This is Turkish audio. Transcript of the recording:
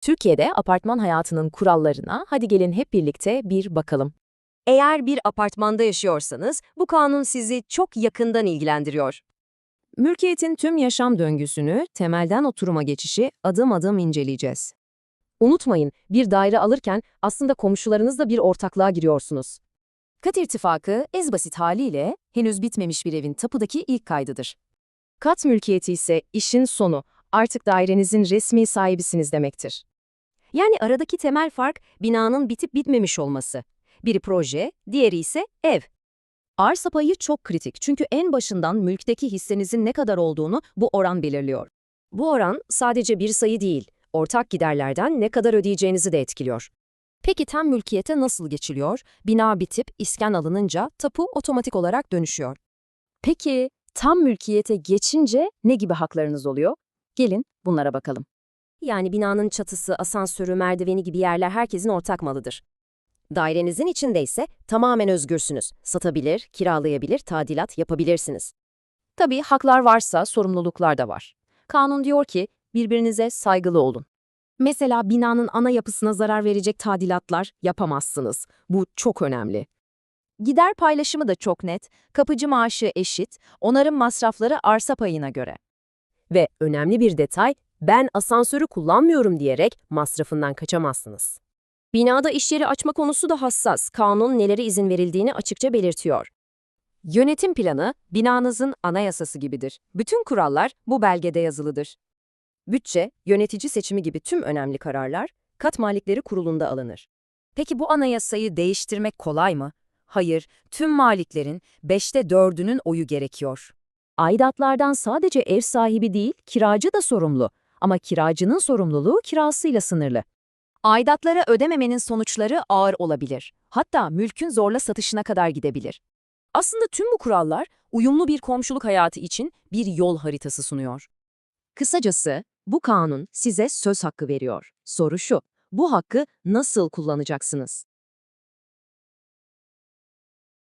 Türkiye'de apartman hayatının kurallarına hadi gelin hep birlikte bir bakalım. Eğer bir apartmanda yaşıyorsanız bu kanun sizi çok yakından ilgilendiriyor. Mülkiyetin tüm yaşam döngüsünü, temelden oturuma geçişi adım adım inceleyeceğiz. Unutmayın, bir daire alırken aslında komşularınızla bir ortaklığa giriyorsunuz. Kat irtifakı ez basit haliyle henüz bitmemiş bir evin tapudaki ilk kaydıdır. Kat mülkiyeti ise işin sonu, artık dairenizin resmi sahibisiniz demektir. Yani aradaki temel fark binanın bitip bitmemiş olması. Biri proje, diğeri ise ev. Arsa payı çok kritik çünkü en başından mülkteki hissenizin ne kadar olduğunu bu oran belirliyor. Bu oran sadece bir sayı değil, ortak giderlerden ne kadar ödeyeceğinizi de etkiliyor. Peki tam mülkiyete nasıl geçiliyor? Bina bitip iskan alınınca tapu otomatik olarak dönüşüyor. Peki tam mülkiyete geçince ne gibi haklarınız oluyor? Gelin bunlara bakalım. Yani binanın çatısı, asansörü, merdiveni gibi yerler herkesin ortak malıdır. Dairenizin içinde ise tamamen özgürsünüz. Satabilir, kiralayabilir, tadilat yapabilirsiniz. Tabii haklar varsa sorumluluklar da var. Kanun diyor ki birbirinize saygılı olun. Mesela binanın ana yapısına zarar verecek tadilatlar yapamazsınız. Bu çok önemli. Gider paylaşımı da çok net. Kapıcı maaşı eşit, onarım masrafları arsa payına göre. Ve önemli bir detay, ben asansörü kullanmıyorum diyerek masrafından kaçamazsınız. Binada iş yeri açma konusu da hassas. Kanun nelere izin verildiğini açıkça belirtiyor. Yönetim planı binanızın anayasası gibidir. Bütün kurallar bu belgede yazılıdır. Bütçe, yönetici seçimi gibi tüm önemli kararlar kat malikleri kurulunda alınır. Peki bu anayasayı değiştirmek kolay mı? Hayır, tüm maliklerin beşte dördünün oyu gerekiyor. Aidatlardan sadece ev sahibi değil, kiracı da sorumlu. Ama kiracının sorumluluğu kirasıyla sınırlı. Aidatları ödememenin sonuçları ağır olabilir. Hatta mülkün zorla satışına kadar gidebilir. Aslında tüm bu kurallar uyumlu bir komşuluk hayatı için bir yol haritası sunuyor. Kısacası bu kanun size söz hakkı veriyor. Soru şu, bu hakkı nasıl kullanacaksınız?